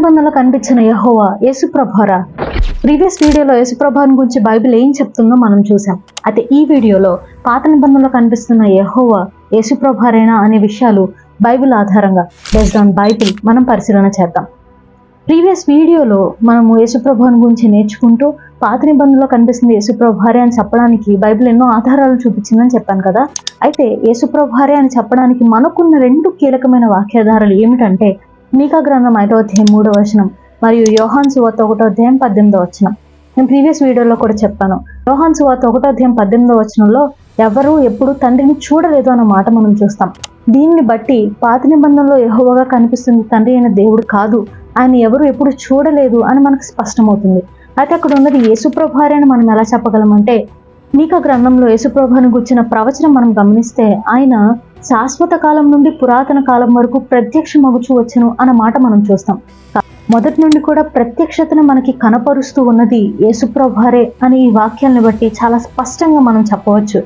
నిబంధనలో కనిపించిన యహోవా యేసుప్రభారా? ప్రీవియస్ వీడియోలో యేసుప్రభాని గురించి బైబిల్ ఏం చెప్తుందో మనం చూసాం అయితే ఈ వీడియోలో పాత నిబంధనలో కనిపిస్తున్న యహోవా యేసుప్రభారేనా అనే విషయాలు బైబిల్ ఆధారంగా బేస్డ్ ఆన్ బైబిల్ మనం పరిశీలన చేద్దాం. ప్రీవియస్ వీడియోలో మనము యేసుప్రభాని గురించి నేర్చుకుంటూ పాత నిబంధనలో కనిపిస్తుంది యేసుప్రభారే అని చెప్పడానికి బైబిల్ ఎన్నో ఆధారాలు చూపించిందని చెప్పాను కదా. అయితే యేసుప్రభారే అని చెప్పడానికి మనకున్న రెండు కీలకమైన వాక్యాధారాలు ఏమిటంటే మీకా గ్రంథం ఐదో అధ్యాయం మూడో వచనం మరియు యోహాన్ సువార్త ఒకటో అధ్యాయం పద్దెనిమిదో వచనం. నేను ప్రీవియస్ వీడియోలో కూడా చెప్పాను. యోహాన్ సువార్త ఒకటో అధ్యాయం పద్దెనిమిదో వచనంలో ఎవరు ఎప్పుడు తండ్రిని చూడలేదు అన్న మాట మనం చూస్తాం. దీన్ని బట్టి పాత నిబంధనలో ఎహోవగా కనిపిస్తుంది తండ్రి అయిన దేవుడు కాదు. ఆయన ఎవరు ఎప్పుడు చూడలేదు అని మనకు స్పష్టమవుతుంది. అయితే అక్కడ ఉన్నది యేసుప్రభారి అని మనం ఎలా చెప్పగలమంటే మీక గ్రంథంలో యేసుప్రభాని గుర్చిన ప్రవచనం మనం గమనిస్తే ఆయన శాశ్వత కాలం నుండి పురాతన కాలం వరకు ప్రత్యక్షమగుచు వచ్చను అన్న మాట మనం చూస్తాం. మొదటి నుండి కూడా ప్రత్యక్షతను మనకి కనపరుస్తూ ఉన్నది యేసుప్రభారే అని ఈ వాక్యాలను బట్టి చాలా స్పష్టంగా మనం చెప్పవచ్చు.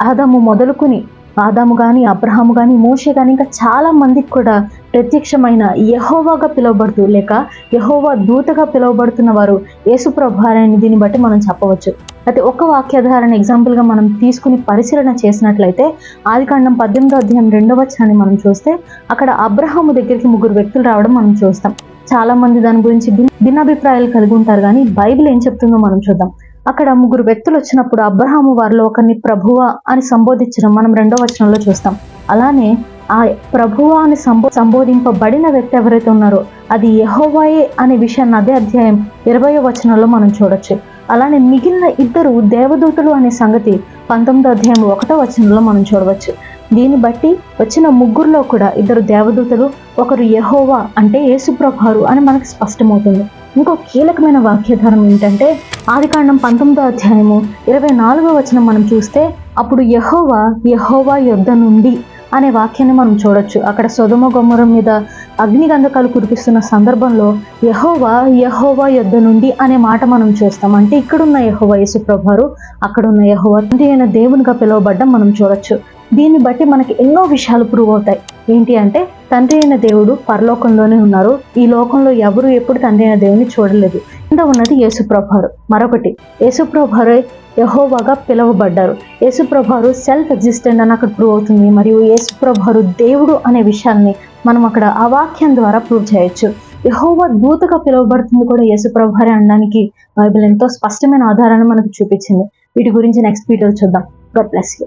అదము మొదలుకుని ఆదాము కానీ అబ్రహాము కానీ మోషే కానీ ఇంకా చాలా మందికి కూడా ప్రత్యక్షమైన యహోవాగా పిలువబడుతూ లేక యహోవా దూతగా పిలువబడుతున్న వారు యేసుప్రభారని దీన్ని బట్టి మనం చెప్పవచ్చు. అయితే ఒక వాక్యాధారణ ఎగ్జాంపుల్గా మనం తీసుకుని పరిశీలన చేసినట్లయితే ఆదికాండం పద్దెనిమిదో అధ్యాయం రెండవ వచనాన్ని మనం చూస్తే అక్కడ అబ్రహాము దగ్గరికి ముగ్గురు వ్యక్తులు రావడం మనం చూస్తాం. చాలా మంది దాని గురించి భిన్నాభిప్రాయాలు కలిగి ఉంటారు కానీ బైబిల్ ఏం చెప్తుందో మనం చూద్దాం. అక్కడ ముగ్గురు వ్యక్తులు వచ్చినప్పుడు అబ్రహాము వారిలో ఒకరిని ప్రభువ అని సంబోధించడం మనం రెండో వచనంలో చూస్తాం. అలానే ఆ ప్రభువ అని సంబో సంబోధింపబడిన వ్యక్తి ఎవరైతే ఉన్నారో అది యహోవాయే అనే విషయాన్ని అదే అధ్యాయం ఇరవయో వచనంలో మనం చూడొచ్చు. అలానే మిగిలిన ఇద్దరు దేవదూతలు అనే సంగతి పంతొమ్మిదో అధ్యాయం ఒకటో వచనంలో మనం చూడవచ్చు. దీన్ని బట్టి వచ్చిన ముగ్గురులో కూడా ఇద్దరు దేవదూతలు ఒకరు యహోవా అంటే యేసుప్రభారు అని మనకు స్పష్టమవుతుంది. ఇంకో కీలకమైన వాక్యధారం ఏంటంటే ఆదికాండం పంతొమ్మిదో అధ్యాయము ఇరవై నాలుగో వచనం మనం చూస్తే అప్పుడు యహోవా యహోవా యుద్ధ నుండి అనే వాక్యాన్ని మనం చూడొచ్చు. అక్కడ సొదమ గొమ్మరం మీద అగ్నిగంధకాలు కురిపిస్తున్న సందర్భంలో యహోవా యహోవా యుద్ధ నుండి అనే మాట మనం చూస్తాం. అంటే ఇక్కడున్న యహోవా యేసుప్రభారు అక్కడున్న యహోవా తండ్రి అయిన దేవునిగా పిలువబడ్డం మనం చూడొచ్చు. దీన్ని బట్టి మనకి ఎన్నో విషయాలు ప్రూవ్ అవుతాయి. ఏంటి అంటే తండ్రి అయిన దేవుడు పరలోకంలోనే ఉన్నారు. ఈ లోకంలో ఎవరు ఎప్పుడు తండ్రి అయిన దేవుని చూడలేదు. కింద ఉన్నది యేసుప్రభారు మరొకటి యేసుప్రభారు యహోవాగా పిలువబడ్డారు. యేసుప్రభారు సెల్ఫ్ ఎగ్జిస్టెంట్ అని అక్కడ ప్రూవ్ అవుతుంది. మరియు యేసుప్రభారు దేవుడు అనే విషయాన్ని మనం అక్కడ ఆ వాక్యం ద్వారా ప్రూవ్ చేయొచ్చు. యహోవా దూతగా పిలువబడుతుంది కూడా యేసుప్రభారే అనడానికి బైబిల్ ఎంతో స్పష్టమైన ఆధారాన్ని మనకు చూపించింది. వీటి గురించి నెక్స్ట్ వీడియో చూద్దాం. God bless you